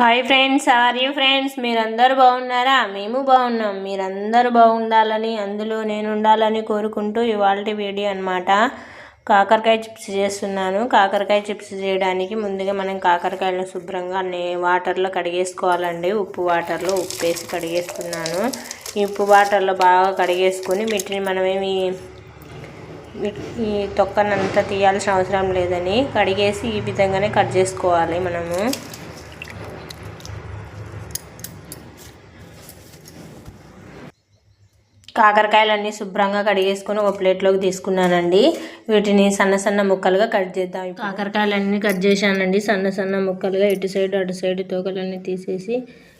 Hi friends are you friends మీరందరూ బాగున్నారా? మేము బాగున్నాం. మీరందరూ బాగుండాలని అందులో నేను ఉండాలని కోరుకుంటూ ఇవాళ వీడియో అన్నమాట. కాకరకాయ చిప్స్ చేస్తున్నాను. కాకరకాయ చిప్స్ చేయడానికి ముందుగా మనం కాకరకాయలను శుభ్రంగా వాటర్లో కడిగేసుకోవాలండి. ఉప్పు వాటర్లో ఉప్పు వేసి కడిగేసుకున్నాను. ఈ ఉప్పు వాటర్లో బాగా కడిగేసుకుని వీటిని మనమేమి ఈ తొక్కనంతా తీయాల్సిన అవసరం లేదని కడిగేసి ఈ విధంగానే కట్ చేసుకోవాలి మనము. కాకరకాయలన్నీ శుభ్రంగా కడిగేసుకొని ఒక ప్లేట్లోకి తీసుకున్నానండి. వీటిని సన్న సన్న ముక్కలుగా కట్ చేద్దాం కాకరకాయలన్నీ కట్ చేశానండి. సన్న సన్న ముక్కలుగా ఇటు సైడ్ అటు సైడ్ తోకలన్నీ తీసేసి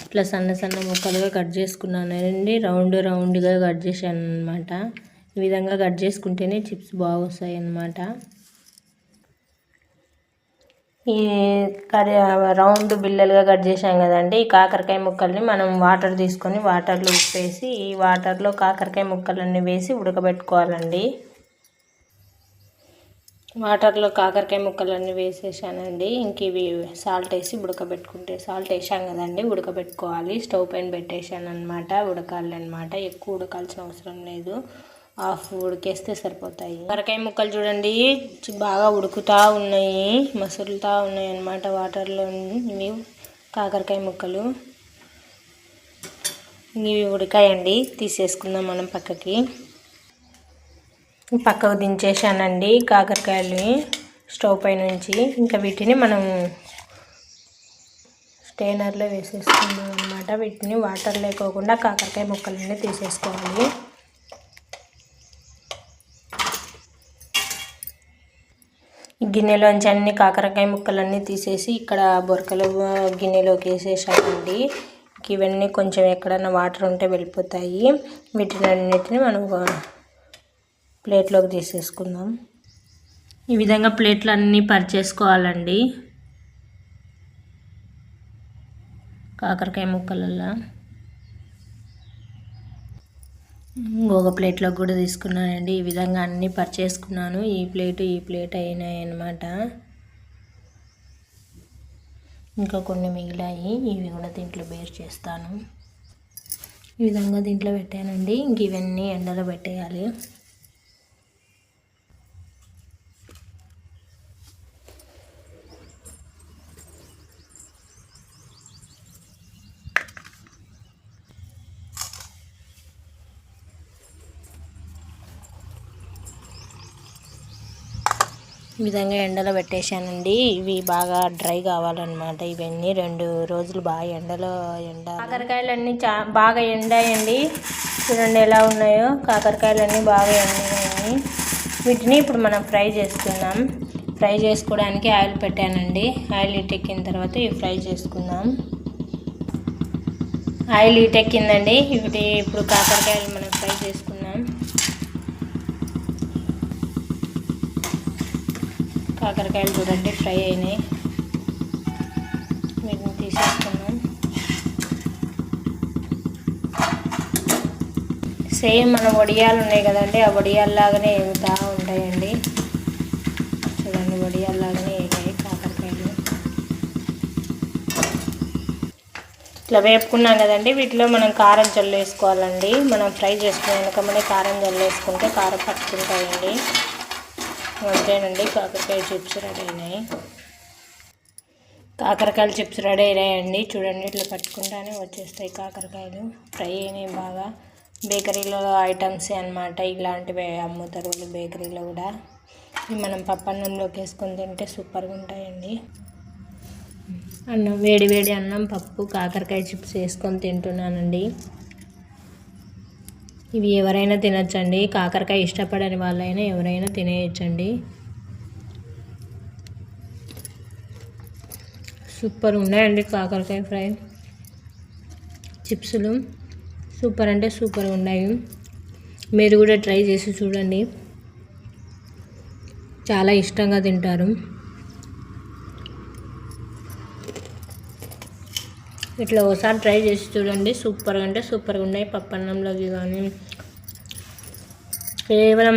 ఇట్లా సన్న సన్న ముక్కలుగా కట్ చేసుకున్నానండి. రౌండ్ రౌండ్గా కట్ చేశాను అనమాట ఈ విధంగా కట్ చేసుకుంటేనే చిప్స్ బాగా వస్తాయి అన్నమాట ఈ కర్రీ రౌండ్ బిల్లలుగా కట్ చేసాం కదండి. ఈ కాకరకాయ ముక్కల్ని మనం వాటర్ తీసుకొని వాటర్లో ఉప్పేసి ఈ వాటర్లో కాకరకాయ ముక్కలన్నీ వేసి ఉడకబెట్టుకోవాలండి. వాటర్లో కాకరకాయ ముక్కలన్నీ వేసేసానండి. ఇంక ఇవి సాల్ట్ వేసి ఉడకబెట్టుకుంటే సాల్ట్ వేసాం కదండి ఉడకబెట్టుకోవాలి. స్టవ్ పైన పెట్టేశాను అనమాట ఉడకాలి అనమాట ఎక్కువ ఉడకాల్సిన అవసరం లేదు. హాఫ్ ఉడికేస్తే సరిపోతాయి. కాకరకాయ ముక్కలు చూడండి బాగా ఉడుకుతా ఉన్నాయి మసులుతా ఉన్నాయి అన్నమాట వాటర్లో ఇవి కాకరకాయ ముక్కలు. ఇవి ఉడికాయండి తీసేసుకుందాం మనం పక్కకి. పక్కకు దించేసానండి కాకరకాయలని స్టవ్ పై నుంచి. ఇంకా వీటిని మనం స్టెయినర్లో వేసేసుకుందాం అనమాట వీటిని వాటర్ లేకోకుండా కాకరకాయ ముక్కలన్నీ తీసేసుకోవాలి. గిన్నెలోంచి అన్ని కాకరకాయ ముక్కలన్నీ తీసేసి ఇక్కడ బొరకలు గిన్నెలోకి వేసేసామండి. ఇవన్నీ కొంచెం ఎక్కడన్నా వాటర్ ఉంటే వెళ్ళిపోతాయి. వీటిని అన్నిటిని మనం ప్లేట్లోకి తీసేసుకుందాం. ఈ విధంగా ప్లేట్లు అన్నీ పరిచేసుకోవాలండి. కాకరకాయ ముక్కలల్లో. ఒక ప్లేట్లో కూడా తీసుకున్నానండి. ఈ విధంగా అన్నీ పర్చేసుకున్నాను. ఈ ప్లేట్ ఈ ప్లేట్ అయినాయి అనమాట ఇంకా కొన్ని మిగిలాయి. ఇవి కూడా దీంట్లో బేర్ చేస్తాను. ఈ విధంగా దీంట్లో పెట్టానండి. ఇంక ఇవన్నీ ఎండలో పెట్టేయాలి. ఈ విధంగా ఎండలో పెట్టేశానండి. ఇవి బాగా డ్రై కావాలన్నమాట. ఇవన్నీ రెండు రోజులు బాగా ఎండలో ఎండ కాకరకాయలన్నీ చా బాగా ఎండాయండి. చూడండి ఎలా ఉన్నాయో. కాకరకాయలన్నీ బాగా ఎండాయి వీటిని ఇప్పుడు మనం ఫ్రై చేసుకుందాం. ఫ్రై చేసుకోవడానికి ఆయిల్ పెట్టానండి. ఆయిల్ ఎక్కిన తర్వాత ఇవి ఫ్రై చేసుకుందాం. ఆయిల్ ఎక్కిందండి. ఇవి ఇప్పుడు కాకరకాయలు మనం ఫ్రై చేసుకుందాం. కాకరకాయలు చూడండి ఫ్రై అయినాయి. వీటిని తీసేసుకున్నాం సేమ్ మన వడియాలు ఉన్నాయి కదండి ఆ వడియాల్లాగానే ఎగుతూ ఉంటాయండి. చూడండి వడియాల్లాగానే ఎగాయి కాకరకాయలు. ఇట్లా వేపుకున్నాం కదండి వీటిలో మనం కారం జల్లు వేసుకోవాలండి మనం ఫ్రై చేసుకున్నాం వెనుక మనం కారం జల్లు వేసుకుంటే కారం పట్టుకుంటాయండి. అంతేనండి కాకరకాయ చిప్స్ రెడీ అయినాయి. కాకరకాయలు చిప్స్ రెడీ అయినాయండి. చూడండి ఇట్లా పట్టుకుంటానే వచ్చేస్తాయి కాకరకాయలు. ఫ్రై అయినాయి బాగా. బేకరీలో ఐటమ్స్ అన్నమాట. ఇలాంటివి అమ్ముతారు వాళ్ళు బేకరీలో కూడా. మనం పప్పన్నంలోకి వేసుకొని తింటే సూపర్గా ఉంటాయండి. అన్నం వేడి వేడి అన్నం పప్పు కాకరకాయ చిప్స్ వేసుకొని తింటున్నానండి. ఇవి ఎవరైనా తినచ్చండి. కాకరకాయ ఇష్టపడని వాళ్ళైనా ఎవరైనా తినేయచ్చండి. సూపర్ ఉన్నాయండి కాకరకాయ ఫ్రై. చిప్సులు సూపర్ అంటే సూపర్ ఉన్నాయి. మీరు కూడా ట్రై చేసి చూడండి. చాలా ఇష్టంగా తింటారు. ఇట్లా ఒకసారి ట్రై చేసి చూడండి. సూపర్గా అంటే సూపర్గా ఉన్నాయి. పప్పన్నంలోకి కానీ. కేవలం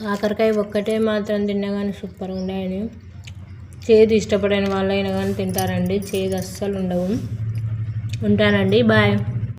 కాకరకాయ ఒక్కటే మాత్రం తిన్నా కానీ సూపర్గా ఉన్నాయని. చేదు ఇష్టపడని వాళ్ళైనా కానీ తింటారండి. చేదు అస్సలు ఉండవు. ఉంటానండి. బాయ్.